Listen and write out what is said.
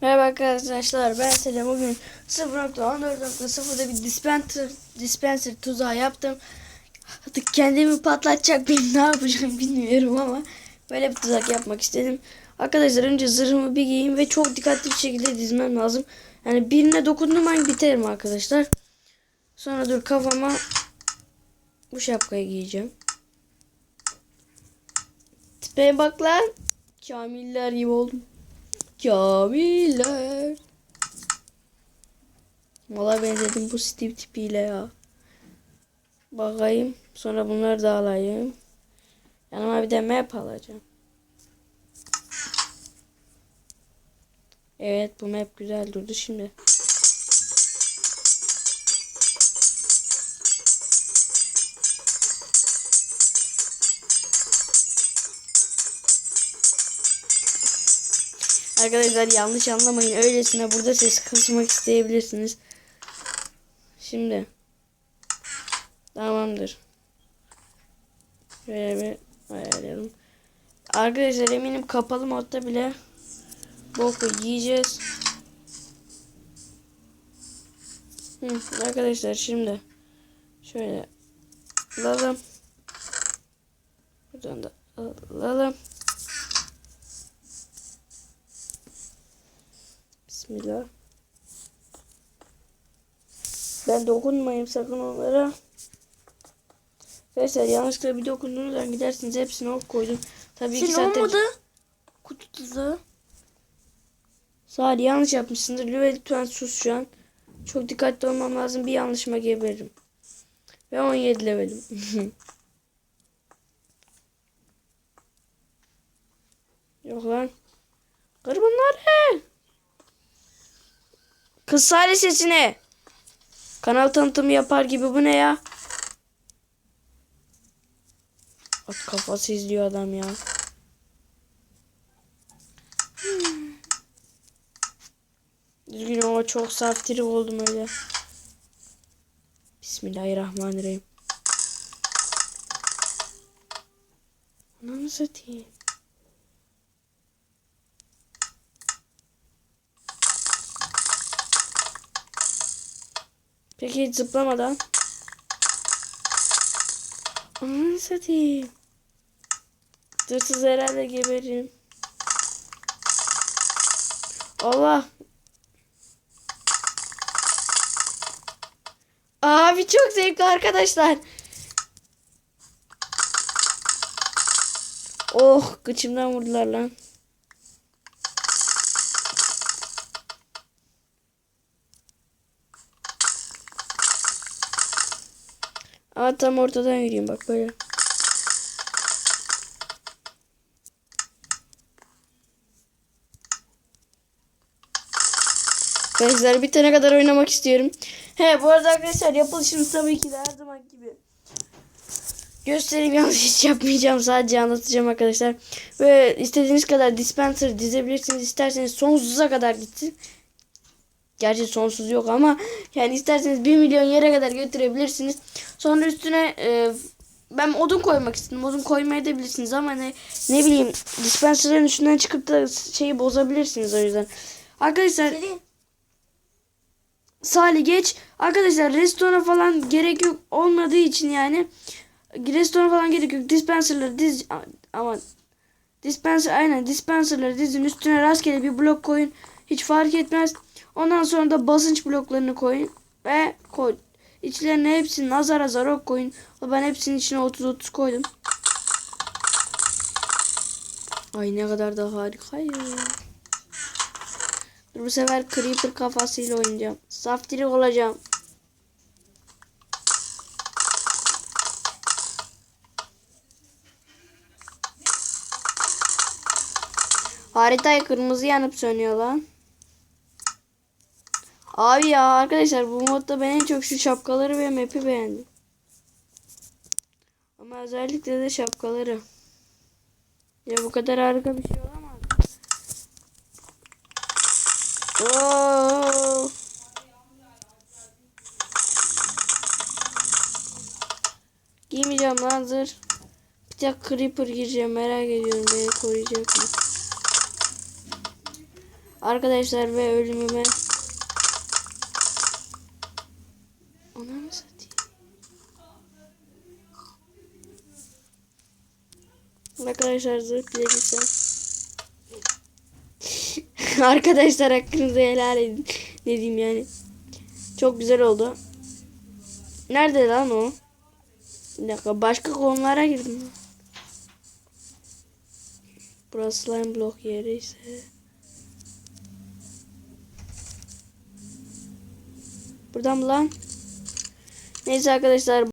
Merhaba arkadaşlar ben Selim bugün 0.14.0'da bir dispenser, dispenser tuzağı yaptım. Artık kendimi patlatacak benim ne yapacağım bilmiyorum ama böyle bir tuzak yapmak istedim. Arkadaşlar önce zırhımı bir giyeyim ve çok dikkatli bir şekilde dizmem lazım. Yani birine dokunduğum an biterim arkadaşlar. Sonra dur kafama bu şapkayı giyeceğim. Tipeye bak lan. Kamiller gibi oldum. Kamiller. Valla benzedim bu Steve tipiyle ya. Bakayım. Sonra bunları da alayım. Yanıma bir de map alacağım. Evet bu map güzel durdu şimdi. Arkadaşlar yanlış anlamayın. Öylesine burada ses kısmak isteyebilirsiniz. Şimdi. Tamamdır. Şöyle bir ayarlayalım. Arkadaşlar eminim kapalı modda bile boku yiyeceğiz. Hı, arkadaşlar şimdi şöyle alalım. Buradan da alalım. Bismillah. Ben dokunmayayım sakın onlara. Arkadaşlar yanlışlıkla bir dokunduğunuzdan gidersiniz hepsine ok koydum. Tabii ki Senin zaten olmadı. Kutu tuzağı. Salih yanlış yapmışsındır. Lütfen sus şu an. Çok dikkatli olmam lazım. Bir yanlışıma geberirim. Ve 17 levelim. Yok lan. Kır bunları. Kız Salih sesine. Kanal tanıtımı yapar gibi bu ne ya? At kafası izliyor adam ya. Üzgünüm ama çok saftirik oldum öyle. Bismillahirrahmanirrahim. Ananı satayım. Peki zıplamadan. Ananı satayım. Dırsız herhalde geberirim. Allah. Abi çok zevkli arkadaşlar. Oh kıçımdan vurdular lan. Aa tam ortadan yürüyeyim bak böyle. Arkadaşlar bitene kadar oynamak istiyorum. He bu arada arkadaşlar yapılışını tabii ki de her zaman gibi göstereyim yanlış hiç yapmayacağım sadece anlatacağım arkadaşlar. Ve istediğiniz kadar dispenser dizebilirsiniz. İsterseniz sonsuza kadar gitsin. Gerçi sonsuz yok ama yani isterseniz 1 milyon yere kadar götürebilirsiniz. Sonra üstüne e, ben odun koymak istedim. Odun koymaya da bilirsiniz ama ne, ne bileyim dispenserlerin üstünden çıkıp da şeyi bozabilirsiniz o yüzden. Arkadaşlar. Salih geç. Arkadaşlar restorana falan gerek yok olmadığı için yani restorana falan gerek yok. Dispenserları diz ama dispenser aynen dispenserları dizin üstüne rastgele bir blok koyun. Hiç fark etmez. Ondan sonra da basınç bloklarını koyun ve koy. İçlerine hepsini azar azar ok koyun. Ben hepsinin içine 30-30 koydum. Ay ne kadar da harika ya. Dur bu sefer Creeper kafasıyla oynayacağım. Saftirik olacağım. Haritayı kırmızı yanıp sönüyor lan. Abi ya arkadaşlar bu modda ben en çok şu şapkaları ve map'i beğendim. Ama özellikle de şapkaları. Ya bu kadar harika bir şey olamaz. Oo. Giymeyeceğim lan zırh. Bir tek creeper gireceğim merak ediyorum beni koruyacak mı? Arkadaşlar ve ölümüme Mı satayım? Arkadaşlar zırhlayabilsem. Arkadaşlar hakkınızı helal edin. Ne diyeyim yani. Çok güzel oldu. Nerede lan o? Bir dakika başka konulara girdim. Burası slime block yeri ise. Buradan mı lan? Neyse arkadaşlar